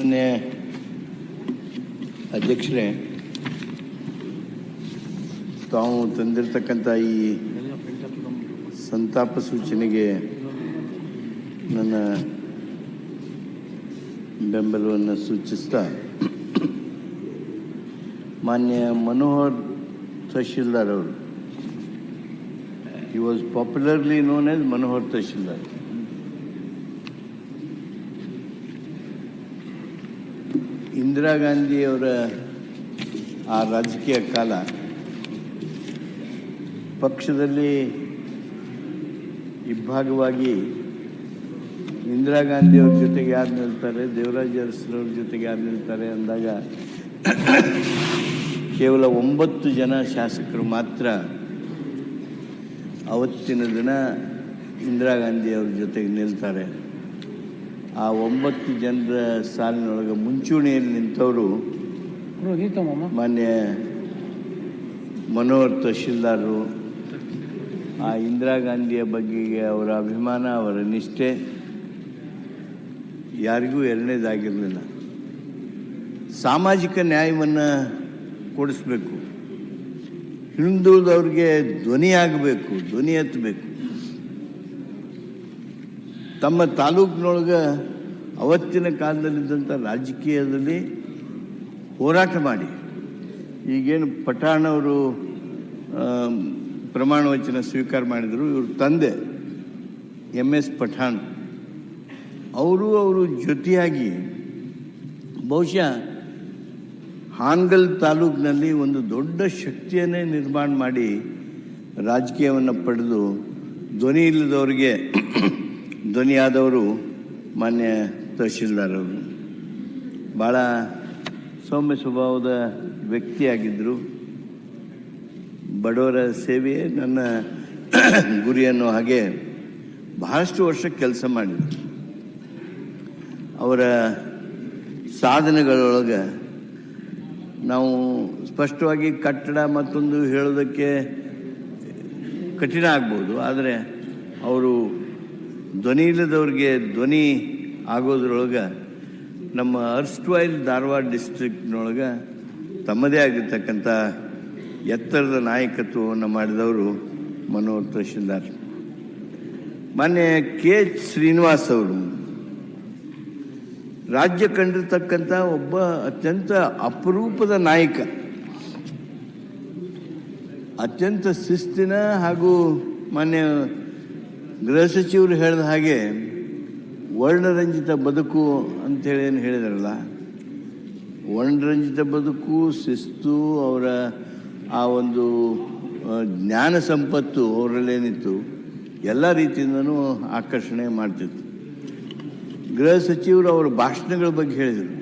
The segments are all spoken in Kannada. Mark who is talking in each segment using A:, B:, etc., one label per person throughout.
A: ಮಾನ್ಯ ಅಧ್ಯಕ್ಷರೇ, ತಾವು ತಂದಿರತಕ್ಕಂಥ ಈ ಸಂತಾಪ ಸೂಚನೆಗೆ ನನ್ನ ಬೆಂಬಲವನ್ನು ಸೂಚಿಸ್ತಾ, ಮಾನ್ಯ ಮನೋಹರ್ ತಹಶೀಲ್ದಾರ್ ಅವರು he was popularly known as Manohar Tahsildar. Indira ಗಾಂಧಿಯವರ ಆ ರಾಜಕೀಯ ಕಾಲ ಪಕ್ಷದಲ್ಲಿ ಇಬ್ಬಾಗವಾಗಿ ಇಂದಿರಾ ಗಾಂಧಿಯವ್ರ ಜೊತೆಗೆ ಯಾರು ನಿಲ್ತಾರೆ, ದೇವರಾಜ ಅರಸರವ್ರ ಜೊತೆಗೆ ಯಾರು ನಿಲ್ತಾರೆ ಅಂದಾಗ ಕೇವಲ ಒಂಬತ್ತು ಜನ ಶಾಸಕರು ಮಾತ್ರ ಅವತ್ತಿನ ದಿನ ಇಂದಿರಾ ಗಾಂಧಿಯವ್ರ ಜೊತೆಗೆ ನಿಲ್ತಾರೆ. ಆ ಒಂಬತ್ತು ಜನರ ಸಾಲಿನೊಳಗೆ ಮುಂಚೂಣಿಯಲ್ಲಿ ನಿಂತವರು ಮಾನ್ಯ ಮನೋಹರ್ ತಹಶೀಲ್ದಾರರು ಆ ಇಂದಿರಾ ಗಾಂಧಿಯ ಬಗ್ಗೆಗೆ ಅವರ ಅಭಿಮಾನ ಅವರ ನಿಷ್ಠೆ ಯಾರಿಗೂ ಎರಡನೇದಾಗಿರಲಿಲ್ಲ. ಸಾಮಾಜಿಕ ನ್ಯಾಯವನ್ನು ಕೊಡಿಸ್ಬೇಕು. ಹಿಂದುಳಿದವ್ರಿಗೆ ಧ್ವನಿ ಆಗಬೇಕು ಧ್ವನಿ ಎತ್ತಬೇಕು. ತಮ್ಮ ತಾಲೂಕಿನೊಳಗೆ ಅವತ್ತಿನ ಕಾಲದಲ್ಲಿದ್ದಂಥ ರಾಜಕೀಯದಲ್ಲಿ ಹೋರಾಟ ಮಾಡಿ. ಈಗೇನು ಪಠಾಣವರು ಪ್ರಮಾಣ ವಚನ ಸ್ವೀಕಾರ ಮಾಡಿದರು, ಇವ್ರ ತಂದೆ ಎಂ ಎಸ್ ಪಠಾಣ್. ಅವರು ಅವರು ಜೊತೆಯಾಗಿ ಬಹುಶಃ ಹಾನ್ಗಲ್ ತಾಲೂಕಿನಲ್ಲಿ ಒಂದು ದೊಡ್ಡ ಶಕ್ತಿಯನ್ನೇ ನಿರ್ಮಾಣ ಮಾಡಿ ರಾಜಕೀಯವನ್ನು ಪಡೆದು ಧ್ವನಿ ಇಲ್ಲದವರಿಗೆ ಧ್ವನಿಯಾದವರು ಮಾನ್ಯ ತಹಶೀಲ್ದಾರ್ ಅವರು ಭಾಳ ಸೌಮ್ಯ ಸ್ವಭಾವದ ವ್ಯಕ್ತಿಯಾಗಿದ್ದರು ಬಡವರ ಸೇವೆಯೇ ನನ್ನ ಗುರಿ ಅನ್ನೋ ಹಾಗೆ ಬಹಳಷ್ಟು ವರ್ಷ ಕೆಲಸ ಮಾಡಿದರು. ಅವರ ಸಾಧನೆಗಳೊಳಗೆ ನಾವು ಸ್ಪಷ್ಟವಾಗಿ ಕಟ್ಟಡ ಮತ್ತೊಂದು ಹೇಳೋದಕ್ಕೆ ಕಠಿಣ ಆಗ್ಬೋದು, ಆದರೆ ಅವರು ಧ್ವನಿ ಇಲ್ಲದವ್ರಿಗೆ ಧ್ವನಿ ಆಗೋದ್ರೊಳಗೆ ನಮ್ಮ ಅರ್ಸ್ಟ್ವೈಲ್ ಧಾರವಾಡ ಡಿಸ್ಟ್ರಿಕ್ಟ್ನೊಳಗೆ ತಮ್ಮದೇ ಆಗಿರ್ತಕ್ಕಂಥ ಎತ್ತರದ ನಾಯಕತ್ವವನ್ನು ಮಾಡಿದವರು ಮನೋಹರ್ ತಹಶೀಲ್ದಾರ್. ಮಾನ್ಯ ಕೆ ಎಚ್ ಶ್ರೀನಿವಾಸ್ ಅವರು, ರಾಜ್ಯ ಕಂಡಿರ್ತಕ್ಕಂಥ ಒಬ್ಬ ಅತ್ಯಂತ ಅಪರೂಪದ ನಾಯಕ. ಅತ್ಯಂತ ಶಿಸ್ತಿನ ಹಾಗೂ ಮಾನ್ಯ ಗೃಹ ಸಚಿವರು ಹೇಳಿದ ಹಾಗೆ ವರ್ಣರಂಜಿತ ಬದುಕು ಅಂತೇಳಿ ಏನು ಹೇಳಿದಾರಲ್ಲ, ವರ್ಣರಂಜಿತ ಬದುಕು, ಶಿಸ್ತು, ಅವರ ಆ ಒಂದು ಜ್ಞಾನ ಸಂಪತ್ತು ಅವರಲ್ಲೇನಿತ್ತು ಎಲ್ಲ ರೀತಿಯಿಂದನೂ ಆಕರ್ಷಣೆ ಮಾಡ್ತಿತ್ತು. ಗೃಹ ಸಚಿವರು ಅವರ ಭಾಷಣಗಳ ಬಗ್ಗೆ ಹೇಳಿದರು.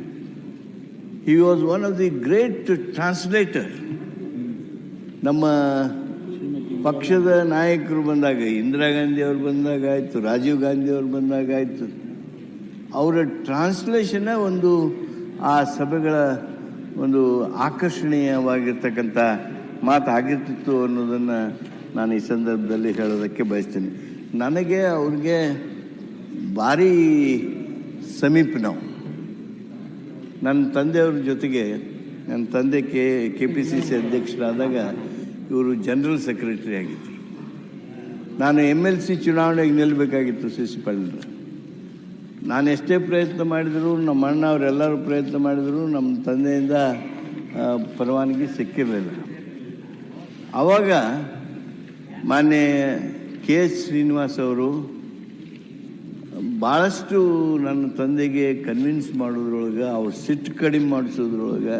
A: He was one of the great translator ನಮ್ಮ ಪಕ್ಷದ ನಾಯಕರು ಬಂದಾಗ, ಇಂದಿರಾ ಗಾಂಧಿ ಅವರು ಬಂದಾಗ ಆಯಿತು, ರಾಜೀವ್ ಗಾಂಧಿ ಅವರು ಬಂದಾಗ ಆಯಿತು. ಅವರ ಟ್ರಾನ್ಸ್ಲೇಷನ್ನ ಒಂದು, ಆ ಸಭೆಗಳ ಒಂದು ಆಕರ್ಷಣೀಯವಾಗಿರ್ತಕ್ಕಂಥ ಮಾತು ಆಗಿರ್ತಿತ್ತು ಅನ್ನೋದನ್ನು ನಾನು ಈ ಸಂದರ್ಭದಲ್ಲಿ ಹೇಳೋದಕ್ಕೆ ಬಯಸ್ತೀನಿ. ನನಗೆ ಅವ್ರಿಗೆ ಭಾರಿ ಸಮೀಪ ನಾವು ನನ್ನ ತಂದೆಯವ್ರ ಜೊತೆಗೆ, ನನ್ನ ತಂದೆ K K P C C ಅಧ್ಯಕ್ಷರಾದಾಗ ಇವರು ಜನರಲ್ ಸೆಕ್ರೆಟರಿ ಆಗಿದ್ದರು ನಾನು ಎಂ ಎಲ್ ಸಿ ಚುನಾವಣೆಗೆ ನಿಲ್ಲಬೇಕಾಗಿತ್ತು ಸಿ ನಾನು ಎಷ್ಟೇ ಪ್ರಯತ್ನ ಮಾಡಿದರೂ ನಮ್ಮ ಅಣ್ಣ ಅವರೆಲ್ಲರೂ ಪ್ರಯತ್ನ ಮಾಡಿದರೂ ನಮ್ಮ ತಂದೆಯಿಂದ ಪರವಾನಗಿ ಸಿಕ್ಕಿರಲಿಲ್ಲ. ಆವಾಗ ಮಾನ್ಯ ಕೆ ಎಸ್ ಶ್ರೀನಿವಾಸ್ ಅವರು ಭಾಳಷ್ಟು ನನ್ನ ತಂದೆಗೆ ಕನ್ವಿನ್ಸ್ ಮಾಡೋದ್ರೊಳಗೆ, ಅವ್ರು ಸಿಟ್ಟು ಕಡಿಮೆ ಮಾಡಿಸೋದ್ರೊಳಗೆ,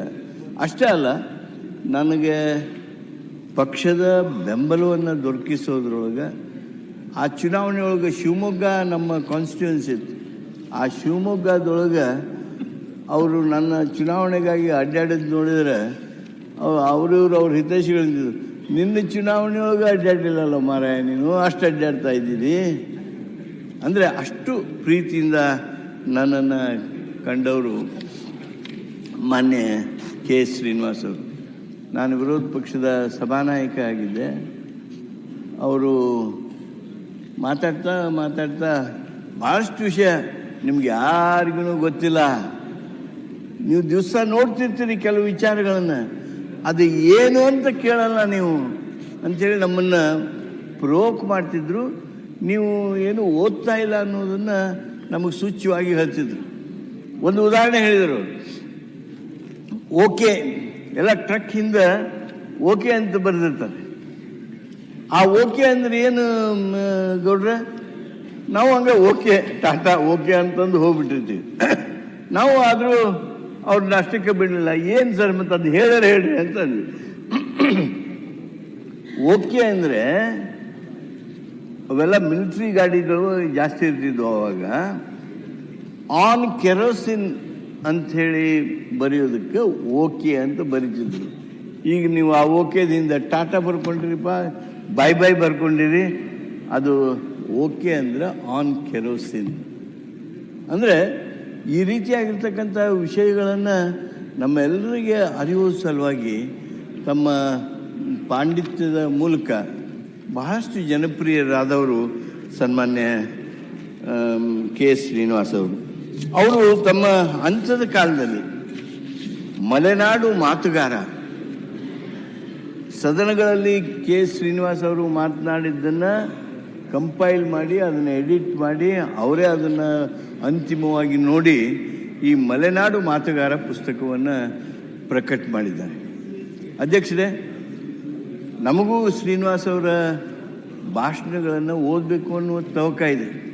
A: ಅಷ್ಟೇ ಅಲ್ಲ, ನನಗೆ ಪಕ್ಷದ ಬೆಂಬಲವನ್ನು ದೊರಕಿಸೋದ್ರೊಳಗೆ ಆ ಚುನಾವಣೆ ಒಳಗೆ ಶಿವಮೊಗ್ಗ ನಮ್ಮ ಕಾನ್ಸ್ಟಿಟ್ಯೂನ್ಸಿ ಇತ್ತು. ಆ ಶಿವಮೊಗ್ಗದೊಳಗೆ ಅವರು ನನ್ನ ಚುನಾವಣೆಗಾಗಿ ಅಡ್ಡಾಡಿದ್ದು ನೋಡಿದರೆ ಅವ್ರಿವ್ರು ಅವ್ರ ಹಿತೈಷಿಗಳಿದ್ದರು ನಿನ್ನ ಚುನಾವಣೆಯೊಳಗೆ ಅಡ್ಡಾಡಿಲ್ಲಲ್ಲ ಮಾರಾಯ, ನೀನು ಅಷ್ಟು ಅಡ್ಡಾಡ್ತಾ ಇದ್ದೀರಿ? ಅಂದರೆ ಅಷ್ಟು ಪ್ರೀತಿಯಿಂದ ನನ್ನನ್ನು ಕಂಡವರು ಮಾನ್ಯ ಕೆ ಎಸ್ ಶ್ರೀನಿವಾಸ್ ನಾನು ವಿರೋಧ ಪಕ್ಷದ ಸಭಾನಾಯಕ ಆಗಿದ್ದೆ. ಅವರು ಮಾತಾಡ್ತಾ ಮಾತಾಡ್ತಾ ಭಾಳಷ್ಟು ವಿಷಯ ನಿಮ್ಗೆ ಯಾರಿಗೂ ಗೊತ್ತಿಲ್ಲ. ನೀವು ದಿವಸ ನೋಡ್ತಿರ್ತೀರಿ ಕೆಲವು ವಿಚಾರಗಳನ್ನು. ಅದು ಏನು ಅಂತ ಕೇಳಲ್ಲ ನೀವು. ಅಂಥೇಳಿ ನಮ್ಮನ್ನು ಪ್ರೋಕ್ ಮಾಡ್ತಿದ್ರು. ನೀವು ಏನು ಓದ್ತಾ ಇಲ್ಲ ಅನ್ನೋದನ್ನು ನಮಗೆ ಸೂಚ್ಯವಾಗಿ ಹೇಳ್ತಿದ್ರು. ಒಂದು ಉದಾಹರಣೆ ಹೇಳಿದರು ಓಕೆ. ಎಲ್ಲ ಟ್ರಕ್ ಹಿಂದೆ ಓಕೆ ಅಂತ ಬರೆದಿರ್ತಾರೆ. ಆ ಓಕೆ ಅಂದ್ರೆ ಏನು ಗೌಡ್ರೆ? ನಾವು ಹಂಗೆ ಓಕೆ, ಟಾಟಾ ಓಕೆ ಅಂತಂದು ಹೋಗ್ಬಿಟ್ಟಿರ್ತೀವಿ. ನಾವು ಆದರೂ ಅವ್ರನ್ನ ಅಷ್ಟಕ್ಕೆ ಬಿಡಲಿಲ್ಲ. ಏನು ಸರ್ ಮತ್ತೆ ಅದು ಹೇಳ್ಯಾರ ಹೇಳ್ರಿ ಅಂತ ಅಂದ್ವಿ. ಓಕೆ ಅಂದರೆ ಅವೆಲ್ಲ ಮಿಲಿಟ್ರಿ ಗಾಡಿಗಳು ಜಾಸ್ತಿ ಇರ್ತಿದ್ವು ಅವಾಗ. ಆನ್ ಕೆರೋಸಿನ್ ಅಂಥೇಳಿ ಬರೆಯೋದಕ್ಕೆ ಓಕೆ ಅಂತ ಬರೀತಿದ್ರು. ಈಗ ನೀವು ಆ ಓಕೆದಿಂದ ಟಾಟಾ ಬರ್ಕೊಂಡಿರಿಪ್ಪ, ಬೈ ಬೈ ಬರ್ಕೊಂಡಿರಿ, ಅದು ಓಕೆ ಅಂದ್ರೆ ಆನ್ ಕೆರೋಸಿನ್. ಅಂದರೆ ಈ ರೀತಿಯಾಗಿರ್ತಕ್ಕಂಥ ವಿಷಯಗಳನ್ನು ನಮ್ಮೆಲ್ಲರಿಗೆ ಅರಿವು ಸಲುವಾಗಿ ತಮ್ಮ ಪಾಂಡಿತ್ಯದ ಮೂಲಕ ಬಹಳಷ್ಟು ಜನಪ್ರಿಯರಾದವರು ಸನ್ಮಾನ್ಯ ಕೆ ಎಸ್ ಶ್ರೀನಿವಾಸ್ ಅವರು. ಅವರು ತಮ್ಮ ಅಂತ್ಯದ ಕಾಲದಲ್ಲಿ ಮಲೆನಾಡು ಮಾತುಗಾರ. ಸದನಗಳಲ್ಲಿ ಕೆ ಶ್ರೀನಿವಾಸ್ ಅವರು ಮಾತನಾಡಿದ್ದನ್ನು ಕಂಪೈಲ್ ಮಾಡಿ, ಅದನ್ನು ಎಡಿಟ್ ಮಾಡಿ, ಅವರೇ ಅದನ್ನು ಅಂತಿಮವಾಗಿ ನೋಡಿ ಈ ಮಲೆನಾಡು ಮಾತುಗಾರ ಪುಸ್ತಕವನ್ನು ಪ್ರಕಟ ಮಾಡಿದ್ದಾರೆ. ಅಧ್ಯಕ್ಷರೇ, ನಮಗೂ ಶ್ರೀನಿವಾಸ್ ಅವರ ಭಾಷಣಗಳನ್ನು ಓದಬೇಕು ಅನ್ನುವ ತವಕ ಇದೆ.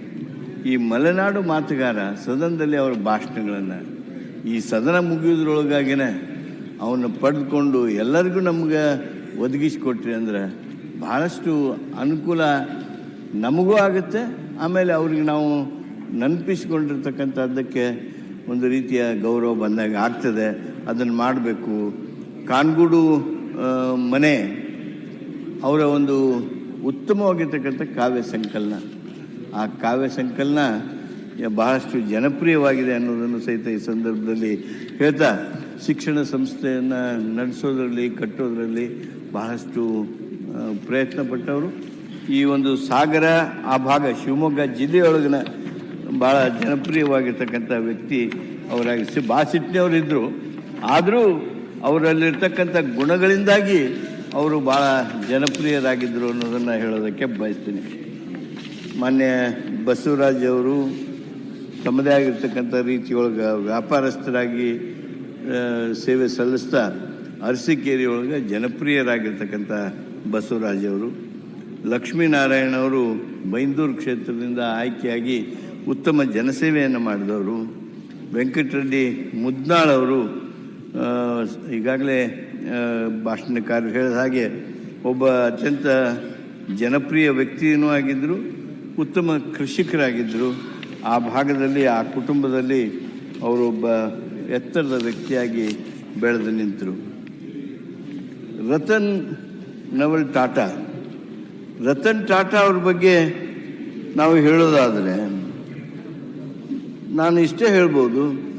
A: ಈ ಮಲೆನಾಡು ಮಾತುಗಾರ ಸದನದಲ್ಲಿ ಅವರ ಭಾಷಣಗಳನ್ನು, ಈ ಸದನ ಮುಗಿಯೋದ್ರೊಳಗಾಗಿನೇ ಅವನ್ನ ಪಡೆದುಕೊಂಡು ಎಲ್ಲರಿಗೂ ನಮ್ಗೆ ಒದಗಿಸಿಕೊಟ್ರಿ ಅಂದ್ರೆ ಭಾಳಷ್ಟು ಅನುಕೂಲ ನಮಗೂ ಆಗುತ್ತೆ. ಆಮೇಲೆ ಅವ್ರಿಗೆ ನಾವು ನೆನಪಿಸ್ಕೊಂಡಿರ್ತಕ್ಕಂಥದ್ದಕ್ಕೆ ಒಂದು ರೀತಿಯ ಗೌರವ ಬಂದಾಗ ಆಗ್ತದೆ. ಅದನ್ನು ಮಾಡಬೇಕು. ಕಾನ್ಗೂಡು ಮನೆ ಅವರ ಒಂದು ಉತ್ತಮವಾಗಿರ್ತಕ್ಕಂಥ ಕಾವ್ಯ ಸಂಕಲನ. ಆ ಕಾವ್ಯ ಸಂಕಲನ ಬಹಳಷ್ಟು ಜನಪ್ರಿಯವಾಗಿದೆ ಅನ್ನೋದನ್ನು ಸಹಿತ ಈ ಸಂದರ್ಭದಲ್ಲಿ ಹೇಳ್ತಾ, ಶಿಕ್ಷಣ ಸಂಸ್ಥೆಯನ್ನು ನಡೆಸೋದ್ರಲ್ಲಿ, ಕಟ್ಟೋದ್ರಲ್ಲಿ ಬಹಳಷ್ಟು ಪ್ರಯತ್ನ ಪಟ್ಟವರು. ಈ ಒಂದು ಸಾಗರ, ಆ ಭಾಗ ಶಿವಮೊಗ್ಗ ಜಿಲ್ಲೆಯೊಳಗಿನ ಭಾಳ ಜನಪ್ರಿಯವಾಗಿರ್ತಕ್ಕಂಥ ವ್ಯಕ್ತಿ ಅವರಾಗಿ ಸಿ ಸಿಟ್ಟಿನವರಿದ್ದರು ಆದರೂ ಅವರಲ್ಲಿರ್ತಕ್ಕಂಥ ಗುಣಗಳಿಂದಾಗಿ ಅವರು ಭಾಳ ಜನಪ್ರಿಯರಾಗಿದ್ದರು ಅನ್ನೋದನ್ನು ಹೇಳೋದಕ್ಕೆ ಬಯಸ್ತೀನಿ. ಮಾನ್ಯ ಬಸವರಾಜ್ ಅವರು ತಮ್ಮದೇ ಆಗಿರ್ತಕ್ಕಂಥ ರೀತಿಯೊಳಗೆ ವ್ಯಾಪಾರಸ್ಥರಾಗಿ ಸೇವೆ ಸಲ್ಲಿಸ್ತಾ ಅರಸಿಕೇರಿ ಒಳಗೆ ಜನಪ್ರಿಯರಾಗಿರ್ತಕ್ಕಂಥ ಬಸವರಾಜ್ ಅವರು. ಲಕ್ಷ್ಮೀನಾರಾಯಣ ಅವರು ಬೈಂದೂರು ಕ್ಷೇತ್ರದಿಂದ ಆಯ್ಕೆಯಾಗಿ ಉತ್ತಮ ಜನಸೇವೆಯನ್ನು ಮಾಡಿದವರು. ವೆಂಕಟರೆಡ್ಡಿ ಮುದ್ನಾಳ್ ಅವರು ಈಗಾಗಲೇ ಭಾಷಣಕಾರರು ಹೇಳಿದ ಹಾಗೆ ಒಬ್ಬ ಅತ್ಯಂತ ಜನಪ್ರಿಯ ವ್ಯಕ್ತಿಯೂ ಆಗಿದ್ದರು. ಉತ್ತಮ ಕೃಷಿಕರಾಗಿದ್ದರು ಆ ಭಾಗದಲ್ಲಿ, ಆ ಕುಟುಂಬದಲ್ಲಿ ಅವರೊಬ್ಬ ಎತ್ತರದ ವ್ಯಕ್ತಿಯಾಗಿ ಬೆಳೆದು ನಿಂತರು. ರತನ್ ನವಲ್ ಟಾಟಾ. ರತನ್ ಟಾಟಾ ಅವ್ರ ಬಗ್ಗೆ ನಾವು ಹೇಳೋದಾದರೆ, ನಾನು ಇಷ್ಟೇ ಹೇಳ್ಬೋದು,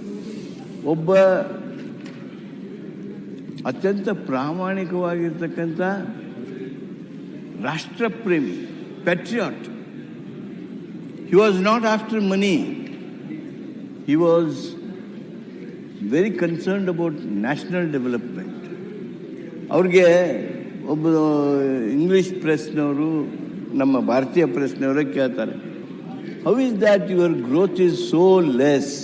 A: ಒಬ್ಬ ಅತ್ಯಂತ ಪ್ರಾಮಾಣಿಕವಾಗಿರ್ತಕ್ಕಂಥ ರಾಷ್ಟ್ರಪ್ರೇಮಿ ಪ್ಯಾಟ್ರಿಯಾಟ್ he was not after money he was very concerned about national development ಅವ್ರಿಗೆ ಒಬ್ಬ ಇಂಗ್ಲೀಷ್ ಪ್ರೆಸ್ನವರು ನಮ್ಮ ಭಾರತೀಯ ಪ್ರೆಸ್ನವರೇ ಕೇಳ್ತಾರೆ how is that your growth is so less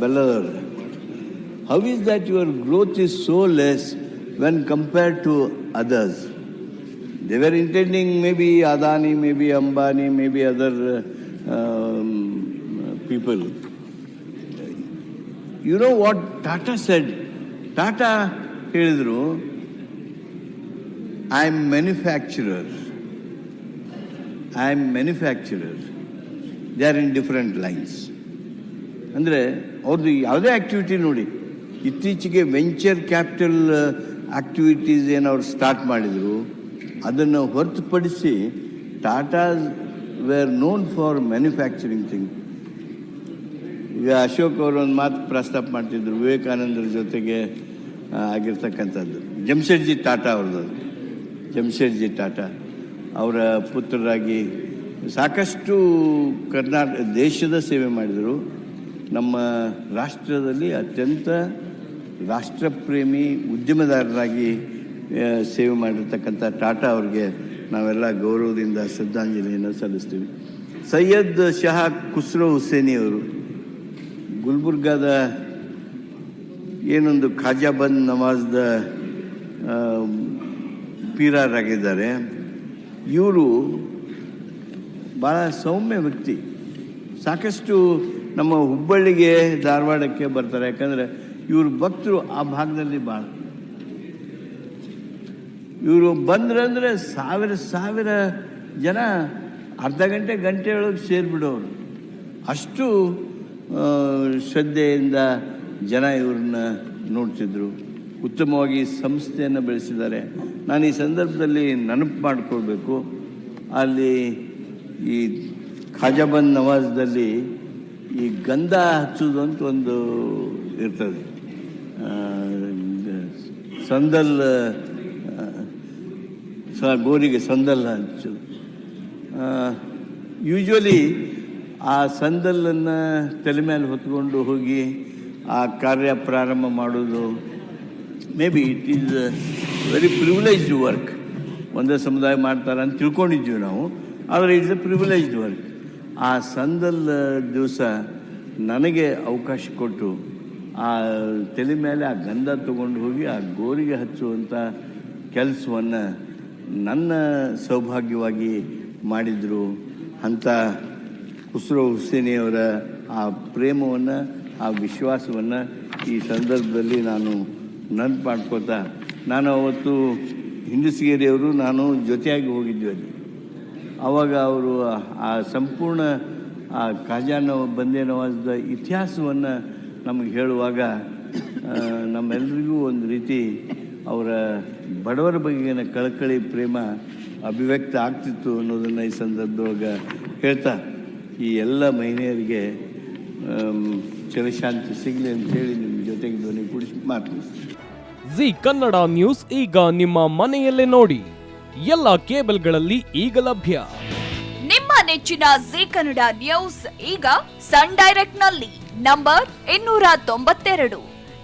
A: ಬೆಲ್ಲದವ್ರೆ how is that your growth is so less when compared to others they were intending maybe Adani maybe Ambani maybe other people you know what Tata said Tata ಹೇಳಿದರು I am manufacturer I am manufacturer they are in different lines ಅಂದರೆ ಅವ್ರದ್ದು ಯಾವುದೇ ಆ್ಯಕ್ಟಿವಿಟಿ ನೋಡಿ, ಇತ್ತೀಚೆಗೆ ವೆಂಚರ್ ಕ್ಯಾಪಿಟಲ್ ಆ್ಯಕ್ಟಿವಿಟೀಸ್ ಏನು ಅವ್ರು ಸ್ಟಾರ್ಟ್ ಮಾಡಿದರು ಅದನ್ನು ಹೊರತುಪಡಿಸಿ Tatas were known for manufacturing thing ಈಗ ಅಶೋಕ್ ಅವರು ಒಂದು ಮಾತು ಪ್ರಸ್ತಾಪ ಮಾಡ್ತಿದ್ರು, ವಿವೇಕಾನಂದರ ಜೊತೆಗೆ ಆಗಿರ್ತಕ್ಕಂಥದ್ದು. ಜಮ್ಶೆಡ್ಜಿ ಟಾಟಾ ಅವ್ರದ್ದು. ಜಮ್ಶೆಡ್ಜಿ ಟಾಟಾ ಅವರ ಪುತ್ರರಾಗಿ ಸಾಕಷ್ಟು ಕರ್ನಾಟಕ ದೇಶದ ಸೇವೆ ಮಾಡಿದರು. ನಮ್ಮ ರಾಷ್ಟ್ರದಲ್ಲಿ ಅತ್ಯಂತ ರಾಷ್ಟ್ರಪ್ರೇಮಿ ಉದ್ಯಮದಾರರಾಗಿ ಸೇವೆ ಮಾಡಿರ್ತಕ್ಕಂಥ ಟಾಟಾ ಅವ್ರಿಗೆ ನಾವೆಲ್ಲ ಗೌರವದಿಂದ ಶ್ರದ್ಧಾಂಜಲಿಯನ್ನು ಸಲ್ಲಿಸ್ತೀವಿ. ಸೈಯದ್ ಶಹ ಖುಸ್ರೋ ಹುಸೇನಿ ಅವರು, ಗುಲ್ಬರ್ಗಾದ ಏನೊಂದು ಖಾಜಾಬಂದ್ ನವಾಜ್ದ ಪೀರಾರಾಗಿದ್ದಾರೆ. ಇವರು ಭಾಳ ಸೌಮ್ಯ ವ್ಯಕ್ತಿ. ಸಾಕಷ್ಟು ನಮ್ಮ ಹುಬ್ಬಳ್ಳಿಗೆ, ಧಾರವಾಡಕ್ಕೆ ಬರ್ತಾರೆ. ಯಾಕಂದರೆ ಇವರು ಭಕ್ತರು ಆ ಭಾಗದಲ್ಲಿ ಭಾಳ ಇವರು ಬಂದ್ರಂದ್ರೆ ಸಾವಿರ ಸಾವಿರ ಜನ ಅರ್ಧ ಗಂಟೆ ಗಂಟೆ ಒಳಗೆ ಸೇರಿಬಿಡೋರು. ಅಷ್ಟು ಶ್ರದ್ಧೆಯಿಂದ ಜನ ಇವ್ರನ್ನ ನೋಡ್ತಿದ್ರು. ಉತ್ತಮವಾಗಿ ಸಂಸ್ಥೆಯನ್ನು ಬೆಳೆಸಿದ್ದಾರೆ. ನಾನು ಈ ಸಂದರ್ಭದಲ್ಲಿ ನೆನಪು ಮಾಡಿಕೊಳ್ಬೇಕು. ಅಲ್ಲಿ ಈ ಖಾಜಾಬಂದ್ ನವಾಜ್ದಲ್ಲಿ ಈ ಗಂಧ ಹಚ್ಚೋದು ಅಂತ ಒಂದು ಇರ್ತದೆ. ಸಂದಲ್ ಸ ಗೋರಿಗೆ ಸಂದಲ್ಲ ಅಂತ ಯೂಶ್ವಲಿ ಆ ಸಂದಲ್ಲನ್ನು ತಲೆ ಮೇಲೆ ಹೊತ್ಕೊಂಡು ಹೋಗಿ ಆ ಕಾರ್ಯ ಪ್ರಾರಂಭ ಮಾಡೋದು maybe it is very privileged work ಒಂದೇ ಸಮುದಾಯ ಮಾಡ್ತಾರೆ ಅಂತ ತಿಳ್ಕೊಂಡಿದ್ವಿ ನಾವು, ಆದರೆ ಇಟ್ಸ್ ಎ ಪ್ರಿವಿಲೇಜ್ಡ್ ವರ್ಕ್ ಆ ಸಂದಲ್ ದಿವಸ ನನಗೆ ಅವಕಾಶ ಕೊಟ್ಟು ಆ ತಲೆ ಮೇಲೆ ಆ ಗಂಧ ತಗೊಂಡು ಹೋಗಿ ಆ ಗೋರಿಗೆ ಹಚ್ಚುವಂಥ ಕೆಲಸವನ್ನು ನನ್ನ ಸೌಭಾಗ್ಯವಾಗಿ ಮಾಡಿದರು ಅಂಥ ಖುಸ್ರೋ ಹುಸೇನಿಯವರ ಆ ಪ್ರೇಮವನ್ನು, ಆ ವಿಶ್ವಾಸವನ್ನು ಈ ಸಂದರ್ಭದಲ್ಲಿ ನಾನು ನೆನಪು ಮಾಡ್ಕೋತಾ ನಾನು ಅವತ್ತು ಹಿಂದಸಗೇರಿಯವರು, ನಾನು ಜೊತೆಯಾಗಿ ಹೋಗಿದ್ವಿ ಅಲ್ಲಿ. ಆವಾಗ ಅವರು ಆ ಸಂಪೂರ್ಣ ಆ ಖಜಾನ ಬಂದೇ ನವಾಜ್ದ ಇತಿಹಾಸವನ್ನು ನಮಗೆ ಹೇಳುವಾಗ ನಮ್ಮೆಲ್ಲರಿಗೂ ಒಂದು ರೀತಿ ಅವರ ಬಡವರ ಬಗೆಗಿನ ಕಳಕಳಿ ಪ್ರೇಮ ಅಭಿವ್ಯಕ್ತ ಆಗ್ತಿತ್ತು ಅನ್ನೋದನ್ನು ಈ ಸಂದರ್ಭದೊಳಗೆ ಹೇಳ್ತಾ ಈ ಎಲ್ಲ ಮಹಿಳೆಯರಿಗೆ ಚಿರಶಾಂತಿ ಸಿಗಲಿ ಅಂತೇಳಿ ನಿಮ್ಮ ಜೊತೆಗೆ ಧ್ವನಿ ಕೂಡಿಸಿ ಮಾತು
B: ಜಿ ಕನ್ನಡ ನ್ಯೂಸ್ ಈಗ ನಿಮ್ಮ ಮನೆಯಲ್ಲೇ ನೋಡಿ ಎಲ್ಲ ಕೇಬಲ್ಗಳಲ್ಲಿ ಈಗ ಲಭ್ಯ.
C: ನಿಮ್ಮ ನೆಚ್ಚಿನ ಜಿ ಕನ್ನಡ ನ್ಯೂಸ್ ಈಗ ಸನ್ ಡೈರೆಕ್ಟ್ನಲ್ಲಿ ನಂಬರ್ ಇನ್ನೂರ ತೊಂಬತ್ತೆರಡು.